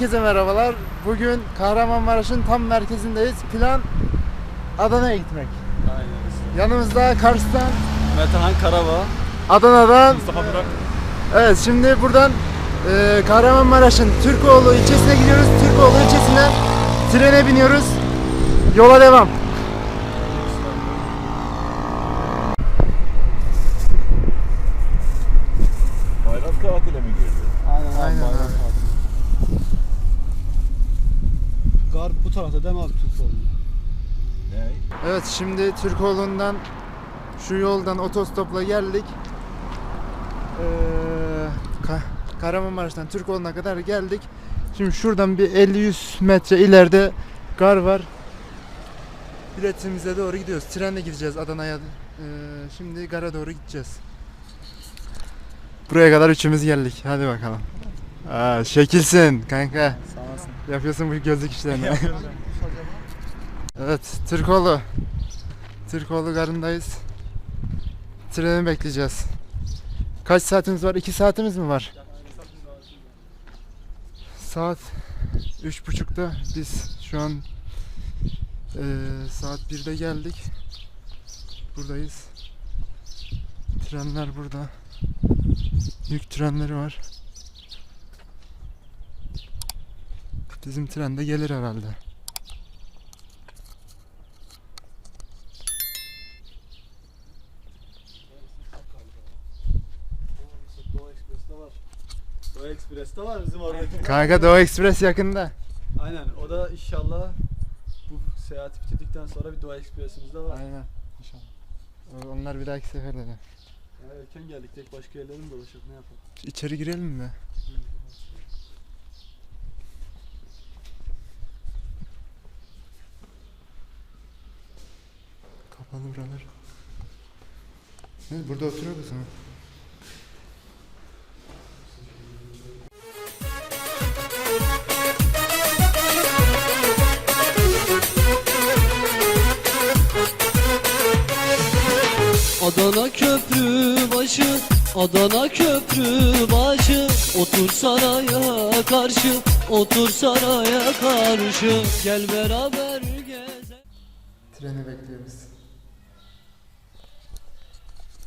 Herkese merhabalar. Bugün Kahramanmaraş'ın tam merkezindeyiz. Plan Adana'ya gitmek. Aynen. Yanımızda Kars'tan, Metehan Karabağ, Adana'dan. Mustafa Burak. Evet şimdi buradan e, Kahramanmaraş'ın Türkoğlu ilçesine gidiyoruz. Türkoğlu ilçesinden trene biniyoruz. Yola devam. Bayram tatile mi girdi? Aynen, Aynen bayram abi. tatili. Gar bu tarafta değil mi abi Türkoğlu? Ne? Evet şimdi Türkoğlu'ndan şu yoldan otostopla geldik. Ee, Ka- Kahramanmaraş'tan Türkoğlu'na kadar geldik. Şimdi şuradan bir 50-100 metre ileride gar var. Biletimize doğru gidiyoruz. Trenle gideceğiz Adana'ya. Ee, şimdi gara doğru gideceğiz. Buraya kadar üçümüz geldik. Hadi bakalım. Aa, şekilsin kanka. Sağ olasın. Yapıyorsun bu gözlük işlerini. evet, Türkoğlu. Türkoğlu garındayız. Treni bekleyeceğiz. Kaç saatimiz var? 2 saatimiz mi var? Saat üç buçukta biz şu an eee, saat 1'de geldik. Buradayız. Trenler burada. Yük trenleri var. Bizim tren de gelir herhalde. Doğu Ekspres'te var. Doğu Ekspres'te var bizim oradaki. Kanka Doğu Ekspres yakında. Aynen o da inşallah bu seyahat bitirdikten sonra bir Doğu Ekspres'imiz de var. Aynen. İnşallah. Onlar bir dahaki seferde de. Ya erken geldik tek başka yerlere mi dolaşalım ne yapalım? İçeri girelim mi? Kapalı buralar. Ne, burada oturuyor musun? Adana köprü başı Otur saraya karşı Otur saraya karşı Gel beraber gezelim Treni bekliyoruz.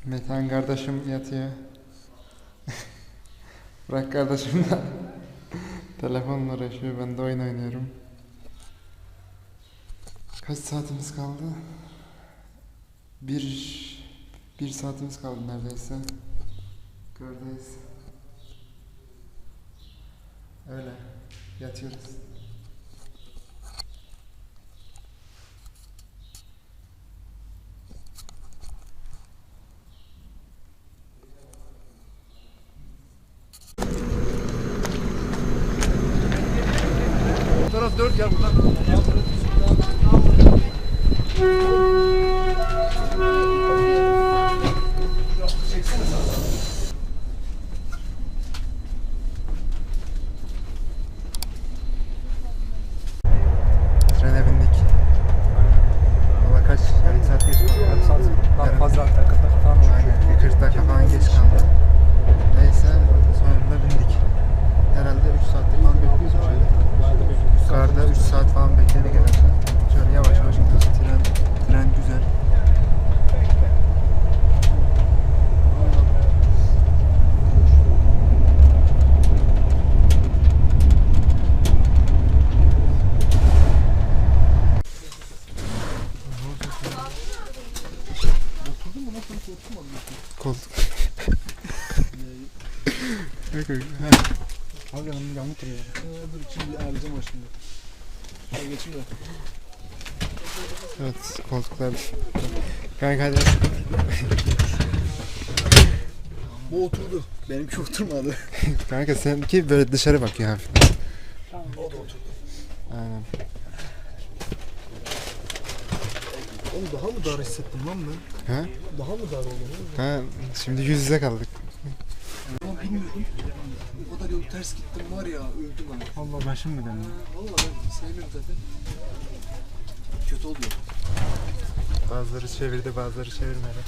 Metan kardeşim yatıyor. Burak kardeşim de telefonla uğraşıyor. Ben de oyun oynuyorum. Kaç saatimiz kaldı? Bir, bir saatimiz kaldı neredeyse. Gördüğünüz. Öyle. Yatıyoruz. Bu taraf 4 gel buradan. Trene bindik. Valla kaç? Yarım saat geç kaldı. Yarım saat. Daha fazla dakika falan Aynen. Bir 40 dakika falan geç kaldı. Neyse sonunda bindik. Herhalde 3 saattir falan bekliyoruz böyle. Garda 3 saat falan bekledik herhalde. Şöyle yavaş yavaş gidiyoruz. Tren, tren güzel. Koltuk. Yok yok. Ha. Abi yanımda yamuk duruyor. dur şimdi ayarlayacağım o şimdi. Şöyle geçeyim de. Evet koltuklar. Kanka hadi. Bu oturdu. Benimki oturmadı. Kanka seninki böyle dışarı bakıyor hafif. O da oturdu. Aynen. Oğlum daha mı dar hissettim lan ben? Ha? Daha mı dar oldu? Ha, şimdi yüz yüze kaldık. Ama bilmiyorum. O kadar yol ters gittim var ya öldüm ben. Allah başım mı döndü? Valla ben sevmiyorum zaten. Kötü oluyor. Bazıları çevirdi bazıları çevirmedi.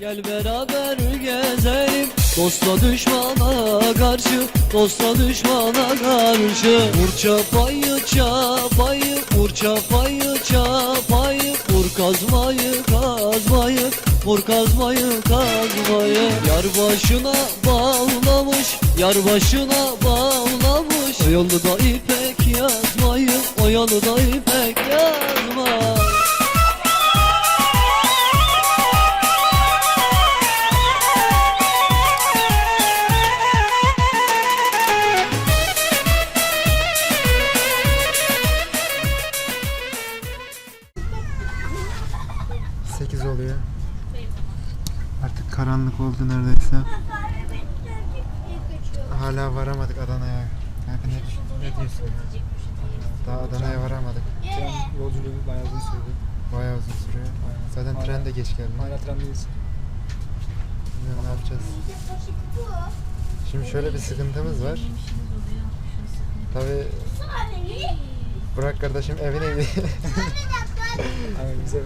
Gel beraber gezelim Dosta düşmana karşı Dosta düşmana karşı. Vur çapayı çapayı Vur çapayı çapayı. Vur kazmayı kazmayı Vur kazmayı kazmayı. Yar başına bağlamış Yar başına bağlamış. O yolda ipek yazmayı O yolda ipek yazmayı ne, diyorsun? Daha Adana'ya varamadık. Tren yolculuğu bayağı uzun sürdü. Bayağı uzun sürüyor. Zaten Hala- tren de geç geldi. Hala trendeyiz. Bilmiyorum ne yapacağız. Şimdi şöyle bir sıkıntımız var. Tabi Burak kardeşim evine Aynen bize.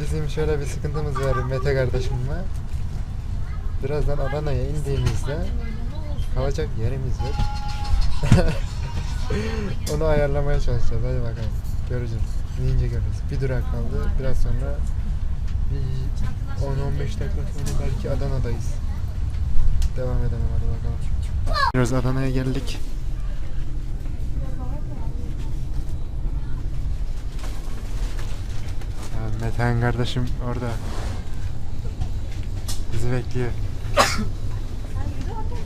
Bizim şöyle bir sıkıntımız var Mete kardeşimle. Birazdan Adana'ya indiğimizde kalacak yerimiz yok. Onu ayarlamaya çalışacağız. Hadi bakalım. Göreceğiz. İnince görürüz. Bir durak kaldı. Biraz sonra bir 10-15 dakika sonra belki Adana'dayız. Devam edelim hadi bakalım. Biraz Adana'ya geldik. Ya Metehan kardeşim orada. Bizi bekliyor.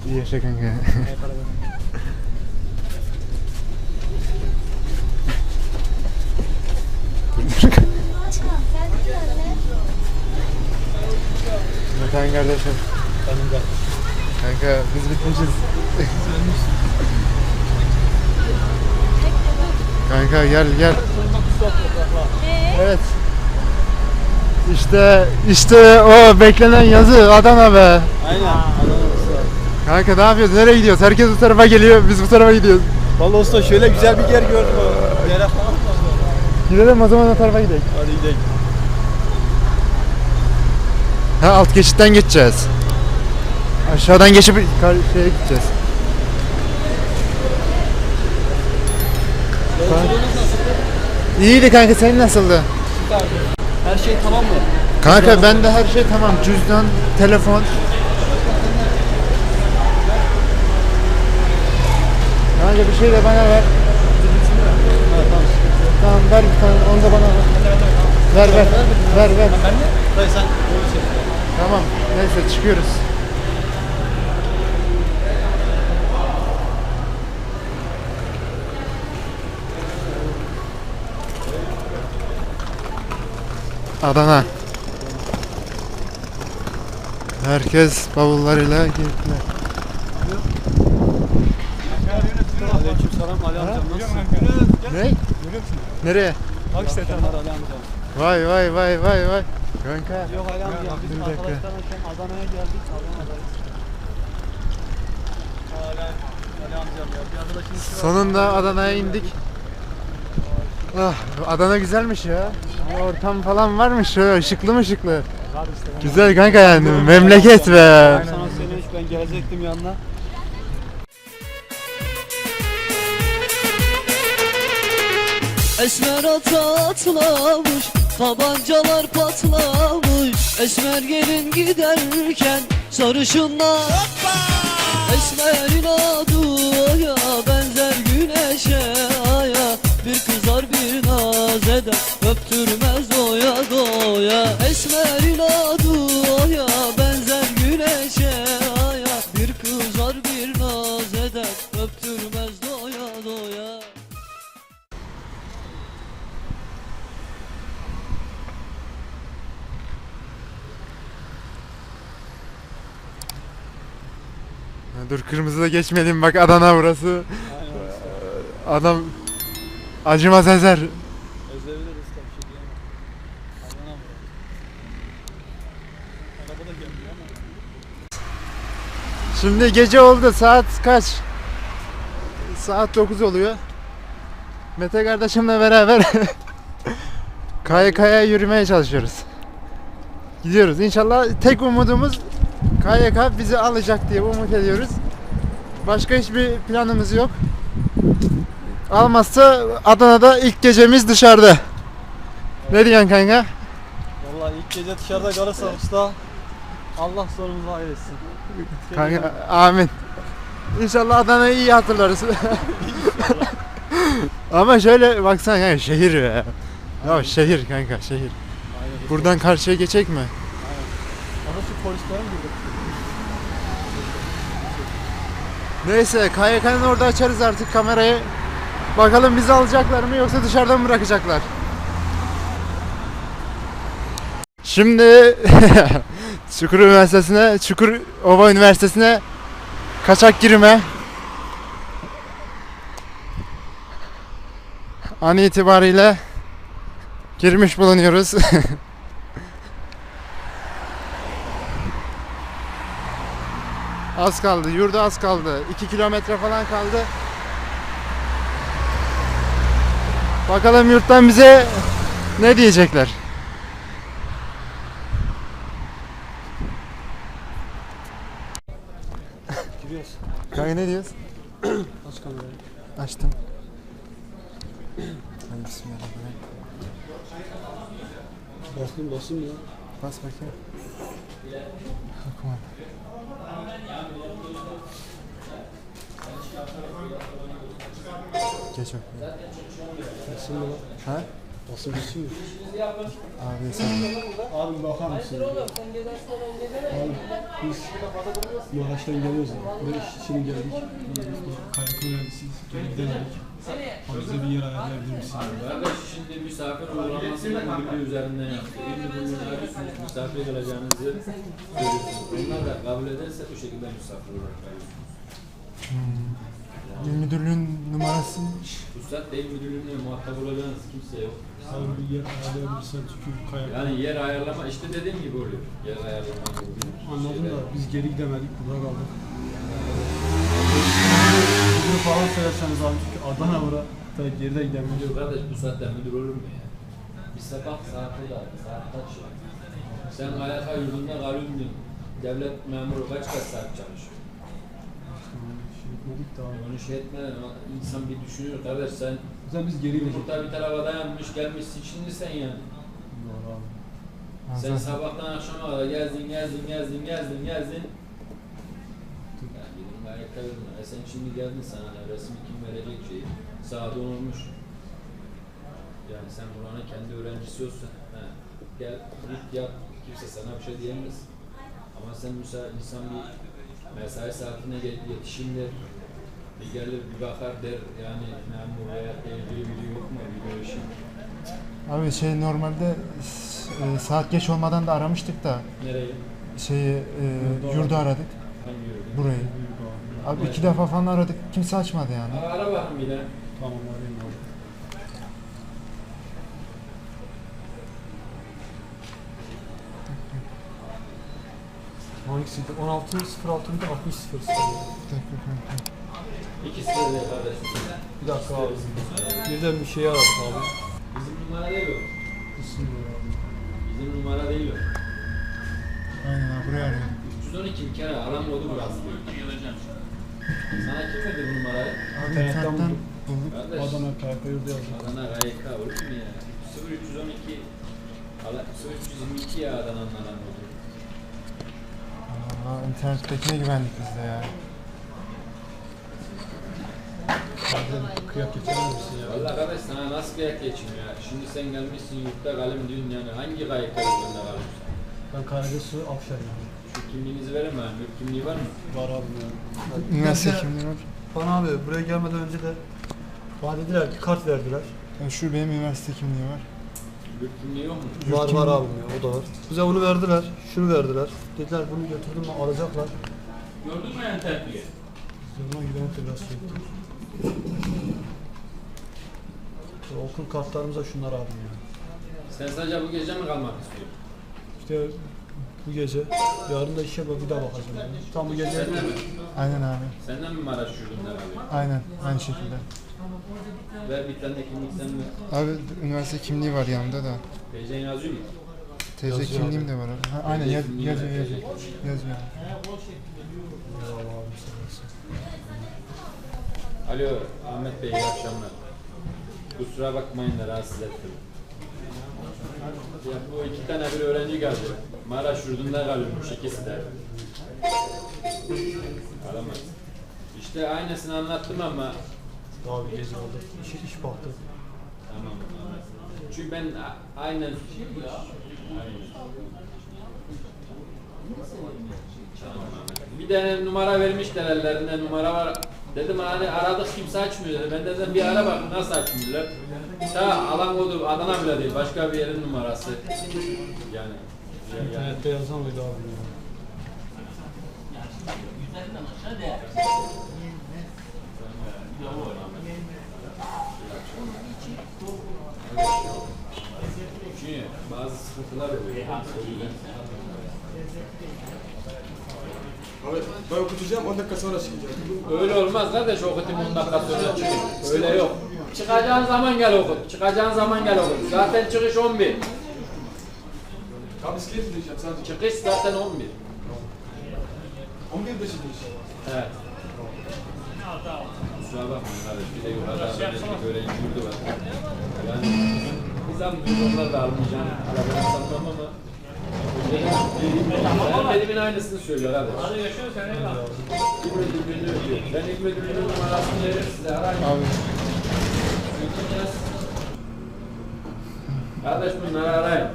İyi yaşa kanka. Metehan kardeşim. Benim de. Kanka biz bitmişiz. Kanka gel gel. Evet. İşte işte o beklenen yazı Adana be. Aynen. Kanka ne yapıyoruz? Nereye gidiyoruz? Herkes bu tarafa geliyor. Biz bu tarafa gidiyoruz. Vallahi usta şöyle güzel bir yer gördüm. Yere falan? Gidelim o zaman o tarafa gidelim. Hadi gidelim. Ha alt geçitten geçeceğiz. Aşağıdan geçip şeye gideceğiz. İyiydi kanka senin nasıldı? Her şey tamam mı? Kanka bende her şey tamam. Cüzdan, telefon. Kanka bir şey de bana ver. Tamam ver bir tane onu da bana ver. Ver ver. Ver ver. Dayı sen. Tamam. Neyse çıkıyoruz. Adana. Herkes bavullarıyla girdiler. Aleyküm selam Ali amcam nasılsın? Ne? Nereye? Bak işte tamam Ali amcam. Vay vay vay vay vay. Kanka. Yok Ali amcam Bir biz dakika. arkadaşlarla Adana'ya geldik. Adana'dayız. Ali, Ali amcam ya. Bir arkadaşımız var. Sonunda Adana'ya indik. Ah, Adana güzelmiş ya. Bir Ortam falan varmış şöyle ışıklı mı ışıklı. Güzel kanka yani memleket be. Sana söylemiş ben gelecektim yanına. Esmer atlamış Tabancalar patlamış Esmer gelin giderken Sarışınlar Esmerin adı aya Benzer güneşe aya. Bir kızar bir naz eder Öptürmez doya doya. Esmerin adı aya Dur kırmızıda geçmeyelim bak Adana burası. Adam acımaz ezer. Özebiliriz tabii bir şey diyemem. Adana mı? Araba da gelmiyor ama. Şimdi gece oldu saat kaç? Saat 9 oluyor. Mete kardeşimle beraber kaya yürümeye çalışıyoruz. Gidiyoruz. İnşallah tek umudumuz KYK bizi alacak diye umut ediyoruz. Başka hiçbir planımız yok. Almazsa Adana'da ilk gecemiz dışarıda. Ne diyorsun kanka? Vallahi ilk gece dışarıda kalırsa usta Allah sonumuzu hayır etsin. Kanka amin. İnşallah Adana'yı iyi hatırlarız. Ama şöyle baksana kanka şehir ya. Ya şehir kanka şehir. Aynen. Buradan karşıya geçecek mi? Ama şu polislere mi girdik? Neyse KYK'nın orada açarız artık kamerayı. Bakalım bizi alacaklar mı yoksa dışarıdan mı bırakacaklar? Şimdi Çukur Üniversitesi'ne, Çukurova Üniversitesi'ne kaçak girme. An itibariyle girmiş bulunuyoruz. Az kaldı. Yurda az kaldı. 2 kilometre falan kaldı. Bakalım yurttan bize ne diyecekler. Giriyoruz. Kanka ne diyorsun? Aç kamerayı. Açtım. Hadi bismillahirrahmanirrahim. Basayım basayım ya. Bas bakayım. Okuma. Geç okuma. Basayım mı lan? Ha? Basayım mı? Abi sen Abi bakar mısın? Abi biz Maraş'tan geliyoruz. Ve için geldik. Kayak öğrencisiyiz. Geri gidemedik. Abi bize bir yer ayarlayabilir misin? Kardeş şimdi misafir uğramasını müdürlüğü üzerinden yaptı. Bugün arıyorsunuz, misafir kalacağınızı söylüyorsunuz. Onlar da kabul ederse bu şekilde misafir olarak kalıyorsunuz. İl müdürlüğün numarası Üstad değil müdürlüğüne muhatap olacağınız kimse yok. Abi bir yer ayarlayabilirsen çünkü kayak... Yani yer ayarlama işte dediğim gibi oluyor. Yer ayarlama gibi. Anladım da biz geri gidemedik. Burada kaldık. Bugün falan söylerseniz abi çünkü Adana bura. Da geride gidemiyoruz. Diyor kardeş bu saatte müdür olur mu ya? Bir sabah saati de saat kaç ya? Sen ayaka yurdunda kalıyordun. Devlet memuru kaç kaç saat çalışıyor? Gitmedik de abi. Onu şey etmeden insan bir düşünüyor kardeş sen Zaten biz geri. Yumurta bir tarafa dayanmış gelmişsin şimdi sen yani. Doğru abi. Sen sabahtan akşama kadar gezdin gezdin gezdin gezdin gezdin. Yani gidin gayet kaybedin. E sen şimdi geldin sana hani resmi kim verecek şeyi. Saat 10 olmuş. Yani sen buranın kendi öğrencisi olsan. He, gel git yap. Kimse sana bir şey diyemez. Ama sen müsait insan bir mesai saatine gel- Bir gelir bir bakar der yani memur veya ilgili biri yok mu bir işim. Abi şey normalde e, saat geç olmadan da aramıştık da Nereye? şeyi e, yurdu aradık Hangi yürüdün? burayı. Abi iki defa falan aradık kimse açmadı yani. Ara bakın bir de. Tamam arayayım abi. Hangisiydi? 16 06 mıydı? 60 00 Bir dakika kanka. İkisi de değil kardeşim. Bir dakika abi. Birden bir şey aradık abi. Bizim numara değil o. Bizim numara değil o. Aynen abi buraya arıyorum. 312 bir kere aramadı burası. Sana kim verdi bu numarayı? Abi İnternetten bulduk. Kardeş. Adana KYK yurdu yazıyor. Adana GYK olur mu ya? 0312 Ala 0322 ya Adana'nın aramadı. Aa, internettekine güvendik biz de ya. Abi kıyak geçer misin ya? Valla kardeş sana nasıl bir yak geçim ya? Şimdi sen gelmişsin yurtta kalem diyorsun yani hangi GYK yurdunda kalmışsın? Ben Karagöz'ü Afşar'ım. Şu kimliğinizi verin bana. Mülk kimliği var mı? Var abi ya. Üniversite kimliği var. Bana abi buraya gelmeden önce de bana dediler ki kart verdiler. Ya şu benim üniversite kimliği var. Mülk kimliği yok mu? Var var abim ya o da var. Bize bunu verdiler. Şunu verdiler. Dediler bunu götürdüm mü alacaklar. Gördün mü yani terbiye? Yanına de biraz şey okul kartlarımız da şunlar abim ya. Sen sadece bu gece mi kalmak istiyorsun? İşte bu gece. Yarın da işe bak bir daha bakacağım. Yani. Tam bu gece. Senden mi? Aynen abi. Senden mi Maraş yurdunda kalıyor? Aynen aynı şekilde. Ver bir tane kimlik sen ver. Abi üniversite kimliği var yanımda da. TC'ni yazıyor mu? TC Yazıyor kimliğim abi. de var abi. Ha, aynen yaz, yazıyor yazıyor. Yazıyor. Eyvallah abi sağ olasın. Alo Ahmet Bey iyi akşamlar. Kusura bakmayın da rahatsız ettim. Ya bu iki tane bir öğrenci geldi. Maraş yurdunda kalıyormuş ikisi de. Alamaz. İşte aynısını anlattım ama bir gezi oldu. İş, iş baktı. tamam Ahmet. Çünkü ben a- aynen aynen. Tamam Ahmet. Bir tane numara vermişler ellerinde numara var. Dedim hani aradık kimse açmıyor dedi. Ben dedim bir ara bakın nasıl açmıyorlar. Ta alan kodu Adana bile değil başka bir yerin numarası. Yani. ya- yani. İnternette yazan mıydı abi? ya? Çünkü bazı sıkıntılar oluyor. Abi ben okutacağım 10 dakika sonra çıkacağım. Öyle olmaz kardeş okutayım 10 dakika sonra çıkayım. Öyle yok. Çıkacağın zaman gel okut. Çıkacağın zaman gel okut. Zaten çıkış 11. Abi bisiklet süreceğim sadece. Çıkış zaten 11. 11 dışı değil. Evet. Kusura bakmayın kardeş. Bir de yukarıda öğrenci öğrenci yurdu var. Yani biz almıyoruz onlar da almayacağını arabadan sanmam ama ben dediğimin aynısını söylüyor kardeş. İl müdürlüğünü ödüyor. Ben il müdürlüğünün numarasını veririm size arayın. Abi Kardeş bunları arayın.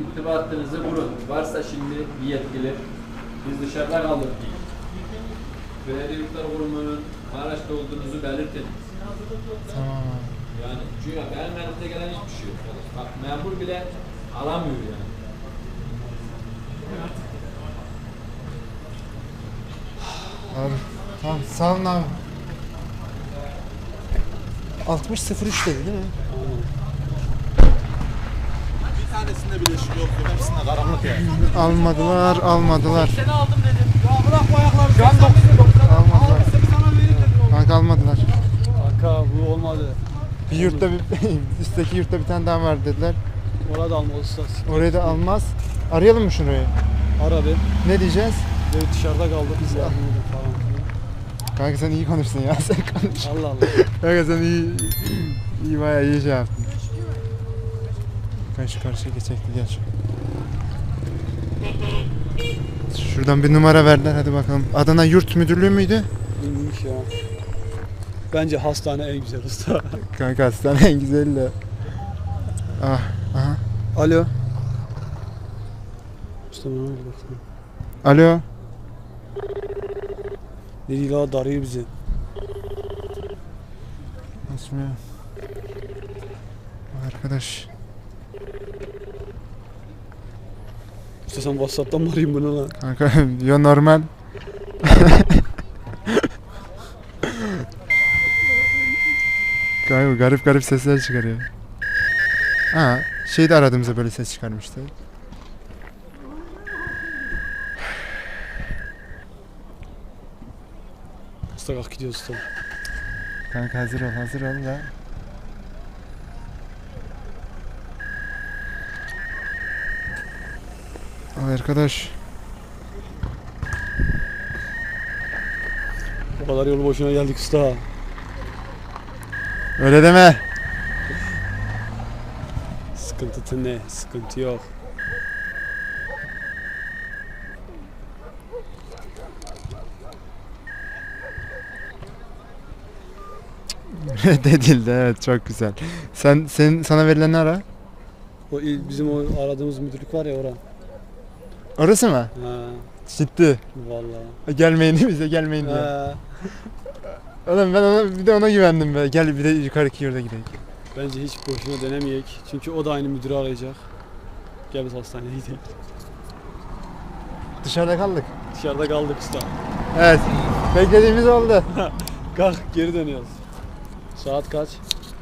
İrtibatınızı kurun. Varsa şimdi bir yetkili. Biz dışarıda kaldık. Belediye Yurtlar Kurumu'nun Maraş'ta olduğunuzu belirtin. tamam abi. Yani çünkü benim elimde gelen hiçbir şey yok. Bak memur bile alamıyor yani. Abi tamam sağ olun abi. 60.03 dedi değil mi? Bir tanesinde bile şu yok. Hepsinde karanlık yani. Almadılar, almadılar. Şu an 9'da Almadılar. Kanka almadılar. Kanka bu olmadı. Bir yurtta bir, üstteki yurtta bir tane daha var dediler. Orada almalısın. Orayı da almaz. Arayalım mı şurayı? Ara bir. Ne diyeceğiz? Böyle dışarıda kaldık biz edin falan. Kanka sen iyi konuşsun ya sen konuş. Allah Allah. Kanka sen iyi, iyi bayağı iyi şey yaptın. Kanka şu karşıya geçecekti gel şu. Şuradan bir numara verdiler hadi bakalım. Adana Yurt Müdürlüğü müydü? İyiymiş ya. Bence hastane en güzel usta. Kanka hastane en güzeli de. Ah, aha. Alo. Ne oldu baksana. Alo. Darıyor bizi. Açmıyor. Arkadaş. Usta sen Whatsapp'tan mı arayayım bunu lan? Kanka yo normal. Kanka garip garip sesler çıkarıyor. Ha, şeyde aradığımızda böyle ses çıkarmıştı. Usta kalk gidiyoruz usta. Kanka hazır ol, hazır ol da. Al arkadaş. O kadar yolu boşuna geldik usta. Öyle deme. Sıkıntı ne? Sıkıntı yok. Reddedildi evet çok güzel. Sen senin sana verilen ara? O il- bizim o aradığımız müdürlük var ya ora. Orası mı? Ha, Ciddi. vallahi. Gelmeyin bize gelmeyin diye. Ha, Oğlum ben ona, bir de ona güvendim be. Gel bir de yukarıki yurda gidelim. bence hiç boşuna denemeyek. Çünkü o da aynı müdürü arayacak. Gel biz hastaneye gidelim. Dışarıda kaldık. Dışarıda kaldık usta. Evet. Beklediğimiz oldu. Kalk geri dönüyoruz. Saat kaç?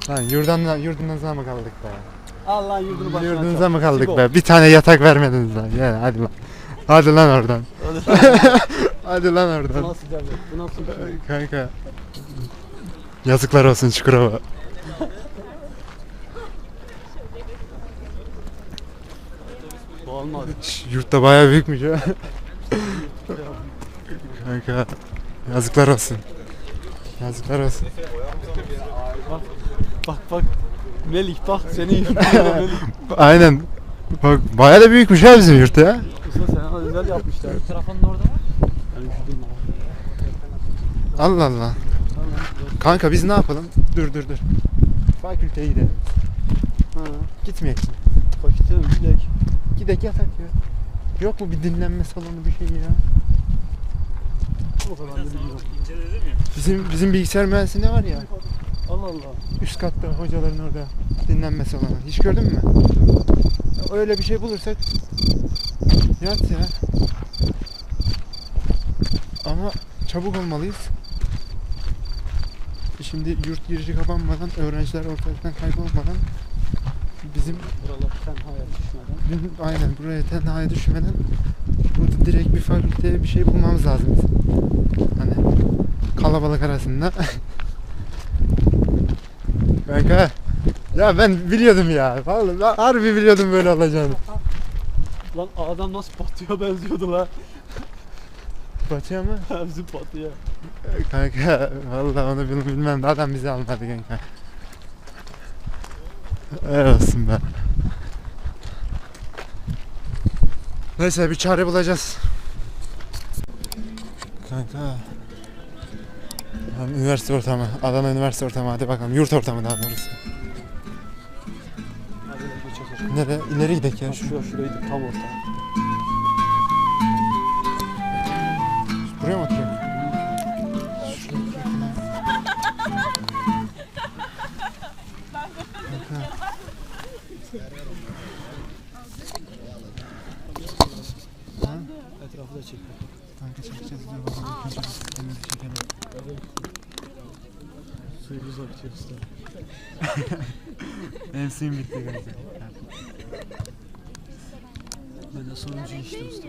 Lan yurdan, yurdunuzdan mı kaldık be? Allah yurdunu başına Yurdunuza mı kaldık be? Bir tane yatak vermediniz lan. Ya hadi lan. Hadi lan oradan. hadi lan Bu oradan. nasıl devlet? Bu nasıl bir şey? Kanka. Yazıklar olsun Çukurova. Olmadı. Şş, Yurtta bayağı büyükmüş ha. Kanka yazıklar olsun. Yazıklar olsun. Bak bak. Melih bak yurtunda Melih. Aynen. Bak bayağı da büyükmüş ha bizim yurt ya. Usta sana özel yapmışlar. Tarafının orada var. Yani. Allah Allah. Kanka biz ne yapalım? Dur dur dur. Fakülteye gidelim. Ha. Gitmeyek. Fakülte mi? Gidek. Gidek yatak ya. Yok mu bir dinlenme salonu bir şey ya? O kadar da Bizim bizim bilgisayar mühendisliğinde var ya. Allah Allah. Üst katta hocaların orada dinlenme salonu. Hiç gördün mü? Öyle bir şey bulursak yat ya. Ama çabuk olmalıyız. Şimdi yurt girişi kapanmadan, öğrenciler ortalıktan kaybolmadan bizim Buralar tenhaya düşmeden. Aynen buraya tenhaya düşmeden burada direkt bir fakülteye bir şey bulmamız lazım. Hani kalabalık arasında. Kanka ya ben biliyordum ya. Vallahi ben harbi biliyordum böyle olacağını. Lan adam nasıl patıya benziyordu la. Batıyor mu? Bizim patıya. Kanka vallahi onu bil- bilmem de adam bizi almadı kanka. Helal olsun be. Neyse bir çare bulacağız. Kanka. Tamam, üniversite ortamı. Adana üniversite ortamı hadi bakalım. Yurt ortamı daha doğrusu. Nereye? İleri gidelim ya. Şu. Şuraydı tam orta. İşte usta.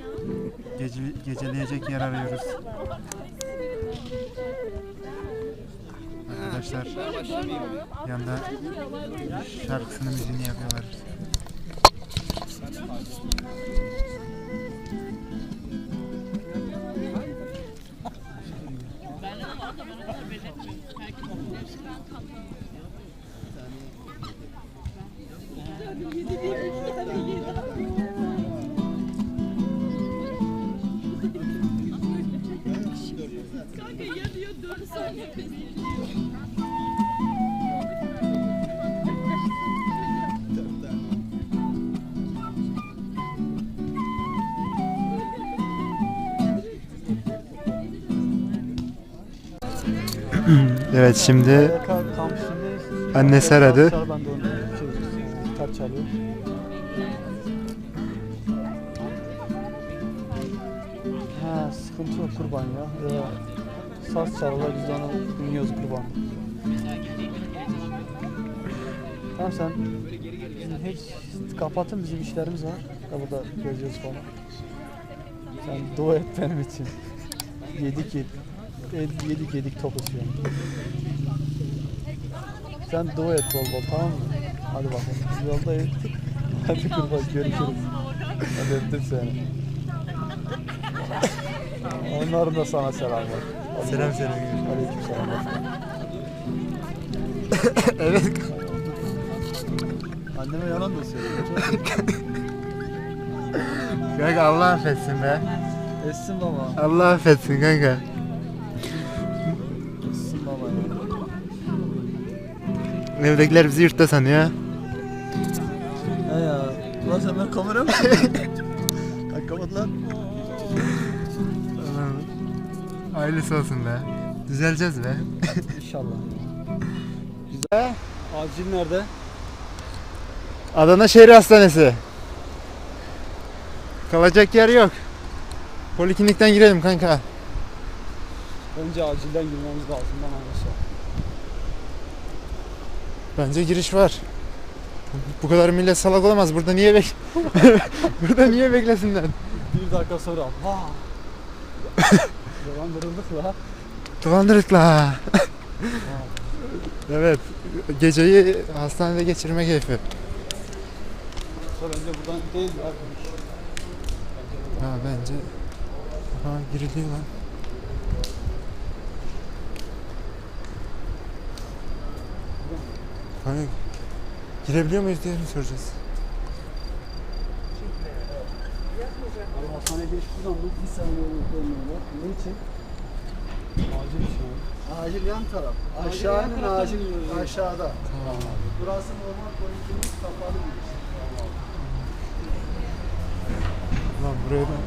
Gece, geceleyecek yer arıyoruz. Arkadaşlar yanda şarkısını müziğini yapıyorlar. Evet şimdi annesi aradı. Ha sıkıntı yok kurban ya. ya saz çalıyorlar biz onu dinliyoruz kurban. Tamam sen hiç kapatın bizim işlerimiz var. Ya burada geziyoruz falan. Sen dua et benim için. Yedik yedik. Yedik yedik, şu an. Sen dua et bol bol tamam mı? Hadi bakalım. Biz yoldayız. Hadi kurban görüşürüz. Hadi öptüm seni. Onların da sana selam var. Selam selam. Aleyküm selam. evet. Anneme yalan da söylüyor. Kanka Allah affetsin be. Essin baba. Allah affetsin kanka. Evdekiler bizi yurtta sanıyor. He ya. Ulan sen ben kamera mı? Kalk kapat lan. Ailesi olsun be. Düzeleceğiz be. İnşallah. Güzel. Acil nerede? Adana Şehir Hastanesi. Kalacak yer yok. Poliklinikten girelim kanka. Önce acilden girmemiz lazım bana arkadaşlar. Bence giriş var. Bu kadar millet salak olamaz. Burada niye bek Burada niye beklesinler? Bir dakika sonra ha. Dolandırıldık la. Dolandırık la. evet. Geceyi hastanede geçirme keyfi. Sonra önce buradan değil arkadaş. Ha bence ha giriliyor lan. Hani girebiliyor muyuz diye mi soracağız? Hastane giriş buradan bu bir saniye olur. Ne için? Acil bir şey. Acil yan taraf. Aşağının acil aşağıda. Burası normal poliklinik kapalı bir iş. Lan buraya da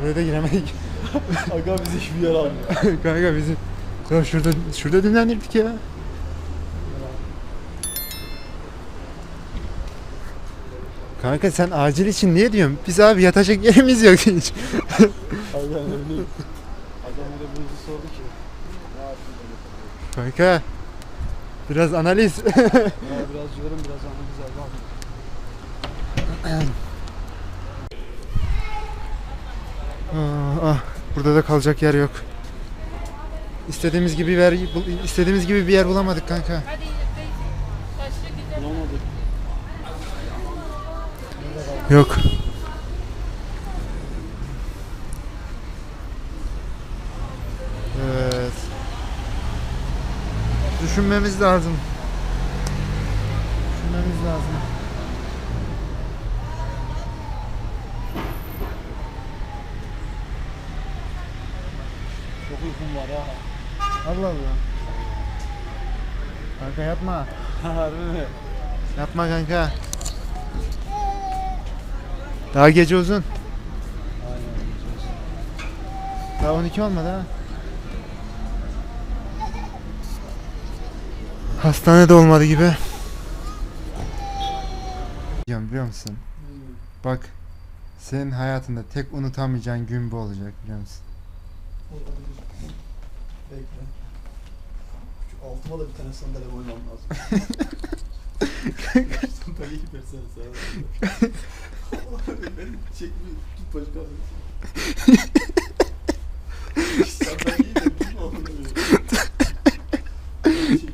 buraya da giremedik. Aga bizi hiçbir yer almıyor. Kanka bizi ya şurada şurada dinlendirdik ya. Kanka sen acil için niye diyorsun? Biz abi yatacak yerimiz yok hiç. Aga ne bileyim. Adam öyle bizi sordu ki. Kanka biraz analiz. Ya biraz yorum biraz analiz abi. ah, ah, burada da kalacak yer yok. İstediğimiz gibi bir yer istediğimiz gibi bir yer bulamadık kanka. Bulamadık. Yok. Evet. Düşünmemiz lazım. Düşünmemiz lazım. Çok uykum var ha. Allah Allah. Kanka yapma. Harbi mi? Yapma kanka. Daha gece uzun. Daha 12 olmadı ha. Hastanede olmadı gibi. Biliyorum biliyor musun? Bak senin hayatında tek unutamayacağın gün bu olacak biliyor musun? Bekle. Şu altıma da bir tane sandalye koymam lazım. Versene sen. Beni çekme başka.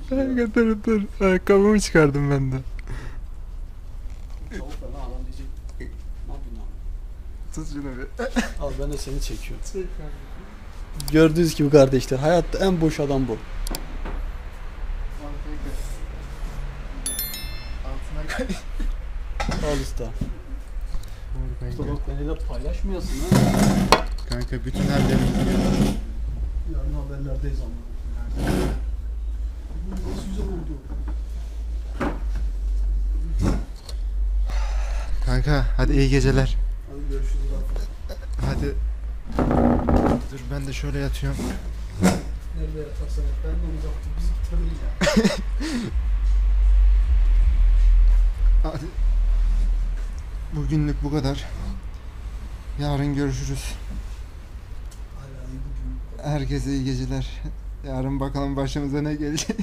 Kanka dur dur. Ayakkabımı çıkardım ben de. Tut şunu bir. Al ben de seni çekiyorum. Gördüğünüz gibi kardeşler hayatta en boş adam bu. Al usta. Doğru Usta kanka. bak beni de paylaşmıyorsun ha. Kanka bütün hallerimi biliyorum. Yarın haberlerdeyiz ama. Nasıl güzel oldu. Kanka hadi iyi geceler. Hadi görüşürüz zaten. Hadi. Dur ben de şöyle yatıyorum. Nerede yatarsan yat. Ben de olacaktım. Bizi bitirdin ya. Hadi. Bugünlük bu kadar. Yarın görüşürüz. Herkese iyi geceler. Yarın bakalım başımıza ne gelecek.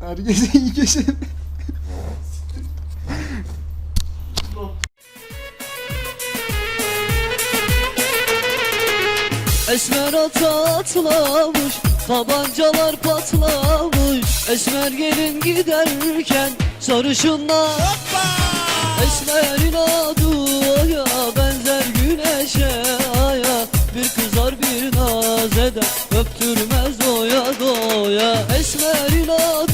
Herkese iyi geceler. Esmer atlamış Tabancalar patlamış Esmer gelin giderken Sarışınlar. Esmerin adı aya Benzer güneşe aya. Bir kızar bir naz eder Öptürmez doya doya. Esmerin adı